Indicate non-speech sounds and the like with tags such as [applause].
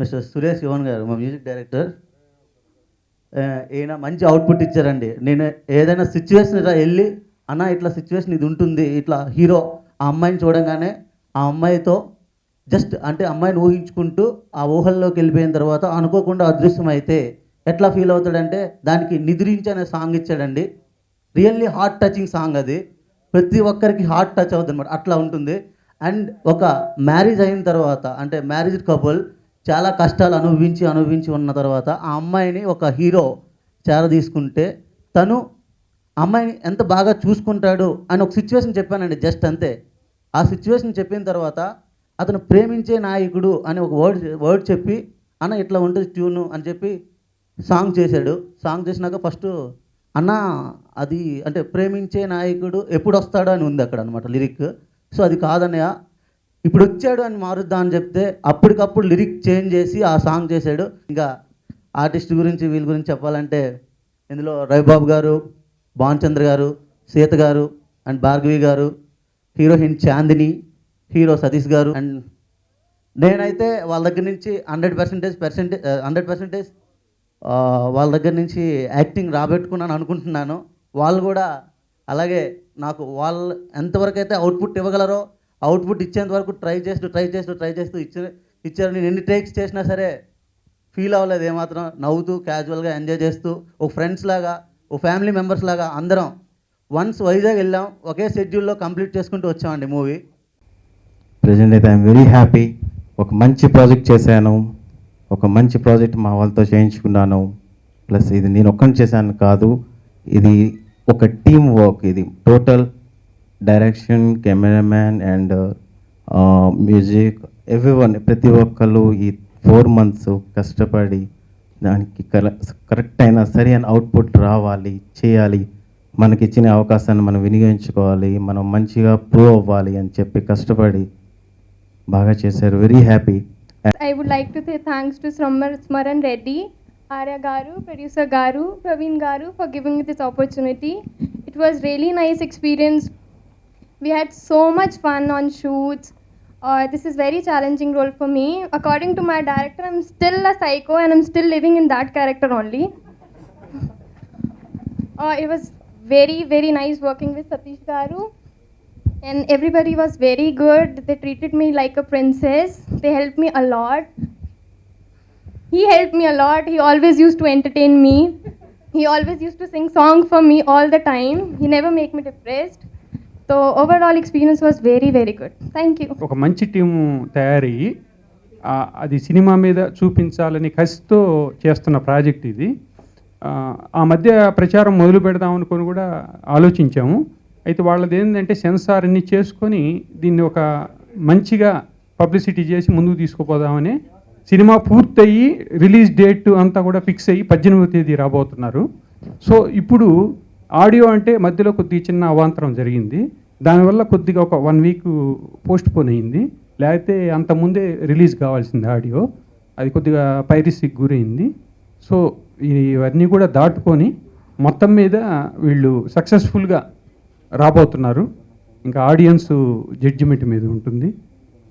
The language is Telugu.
మిస్టర్ సురేష్ యువన్ గారు మా మ్యూజిక్ డైరెక్టర్. ఈయన మంచి అవుట్పుట్ ఇచ్చారండి. నేను ఏదైనా సిచ్యువేషన్ ఇలా వెళ్ళి అన్న ఇట్లా సిచ్యువేషన్ ఇది ఉంటుంది ఇట్లా హీరో ఆ అమ్మాయిని చూడంగానే ఆ అమ్మాయితో జస్ట్ అంటే అమ్మాయిని ఊహించుకుంటూ ఆ ఊహల్లోకి వెళ్ళిపోయిన తర్వాత అనుకోకుండా అదృశ్యం అయితే ఎట్లా ఫీల్ అవుతాడంటే దానికి నిద్రించి అనే సాంగ్ ఇచ్చాడండి. రియల్లీ హార్ట్ టచింగ్ సాంగ్ అది. ప్రతి ఒక్కరికి హార్ట్ టచ్ అవుతుంది అనమాట అట్లా ఉంటుంది. అండ్ ఒక మ్యారేజ్ అయిన తర్వాత అంటే మ్యారేజ్ కపుల్ చాలా కష్టాలు అనుభవించి అనుభవించి ఉన్న తర్వాత ఆ అమ్మాయిని ఒక హీరో చేర తీసుకుంటే తను అమ్మాయిని ఎంత బాగా చూసుకుంటాడు అని ఒక సిచ్యువేషన్ చెప్పానండి జస్ట్ అంతే. ఆ సిచ్యువేషన్ చెప్పిన తర్వాత అతను ప్రేమించే నాయకుడు అని ఒక వర్డ్ వర్డ్ చెప్పి అన్న ఇట్లా ఉంటుంది ట్యూను అని చెప్పి సాంగ్ చేశాడు. సాంగ్ చేసినాక ఫస్ట్ అన్న అది అంటే ప్రేమించే నాయకుడు ఎప్పుడు వస్తాడో అని ఉంది అక్కడ అనమాట లిరిక్ సో అది కాదన్నయ్య ఇప్పుడు వచ్చాడు అని మారుద్దా అని చెప్తే అప్పటికప్పుడు లిరిక్ చేంజ్ చేసి ఆ సాంగ్ చేశాడు. ఇంకా ఆర్టిస్ట్ గురించి వీళ్ళ గురించి చెప్పాలంటే ఇందులో రవిబాబు గారు భానుచంద్ర గారు సీత గారు అండ్ భార్గవి గారు హీరోయిన్ చాందిని హీరో సతీష్ గారు అండ్ నేనైతే వాళ్ళ దగ్గర నుంచి hundred percentage percentage hundred percentage వాళ్ళ దగ్గర నుంచి యాక్టింగ్ రాబెట్టుకున్నాను అనుకుంటున్నాను. వాళ్ళు కూడా అలాగే నాకు వాళ్ళు ఎంతవరకు అయితే అవుట్పుట్ ఇవ్వగలరో అవుట్పుట్ ఇచ్చేంత వరకు ట్రై చేస్తూ ట్రై చేస్తూ ట్రై చేస్తూ ఇచ్చి ఇచ్చారు. నేను ఎన్ని టేక్స్ చేసినా సరే ఫీల్ అవ్వలేదు ఏమాత్రం. నవ్వుతూ క్యాజువల్గా ఎంజాయ్ చేస్తూ ఒక ఫ్రెండ్స్ లాగా ఒక ఫ్యామిలీ మెంబర్స్ లాగా అందరం వన్స్ వైజాగ్ వెళ్ళాం. ఒకే షెడ్యూల్లో కంప్లీట్ చేసుకుంటూ వచ్చామండి మూవీ. ప్రజెంట్ అయితే ఐఎమ్ వెరీ హ్యాపీ ఒక మంచి ప్రాజెక్ట్ చేశాను. ఒక మంచి ప్రాజెక్ట్ మా వాళ్ళతో చేయించుకున్నాను. ప్లస్ ఇది నేను ఒక్కని చేశాను కాదు. ఇది ఒక టీం వర్క్ ఇది total direction camera man and music everyone ప్రతి ఒక్కరు ఈ ఫోర్ మంత్స్ కష్టపడి దానికి కరెక్ట్ అయినా సరే అని అవుట్పుట్ రావాలి చేయాలి. మనకి ఇచ్చిన అవకాశాన్ని మనం వినియోగించుకోవాలి మనం మంచిగా ప్రూవ్ అవ్వాలి అని చెప్పి కష్టపడి బాగా చేశారు. Very happy I would like to thanks to Smaran Reddy Arya గారు ప్రొడ్యూసర్ గారు ప్రవీణ్ గారు for giving this opportunity it was really nice experience We had so much fun on shoots. Uh, this is very challenging role for me. According to my director, I'm still a psycho and I'm still living in that character only. [laughs] Uh, it was very very nice working with Satish Garu. And everybody was very good. They treated me like a princess. They helped me a lot. He helped me a lot. He always used to entertain me. He always used to sing song for me all the time. He never make me depressed so overall experience was very very good thank you ఒక మంచి టీం తయారయ్యి అది సినిమా మీద చూపించాలని కసితో చేస్తున్న ప్రాజెక్ట్ ఇది. ఆ, ఆ మధ్య ప్రచారం మొదలు పెడదాం అనుకొని కూడా ఆలోచించాము. అయితే వాళ్ళది ఏంటంటే సెన్సార్ అన్ని చేసుకొని దీన్ని ఒక మంచిగా పబ్లిసిటీ చేసి ముందుకు తీసుకుపోదామని సినిమా పూర్తయి రిలీజ్ డేట్ అంతా కూడా ఫిక్స్ అయ్యి పద్దెనిమిదవ తేదీ రాబోతున్నారు. సో ఇప్పుడు ఆడియో అంటే మధ్యలో కొద్ది చిన్న అవాంతరం జరిగింది. దానివల్ల కొద్దిగా ఒక వన్ వీక్ పోస్ట్ పోన్ అయింది. లేకపోతే అంత ముందే రిలీజ్ కావాల్సింది ఆడియో. అది కొద్దిగా పైరసీకి గురైంది. సో ఇవన్నీ కూడా దాటుకొని మొత్తం మీద వీళ్ళు సక్సెస్ఫుల్గా రాబోతున్నారు. ఇంకా ఆడియన్స్ జడ్జిమెంట్ మీద ఉంటుంది.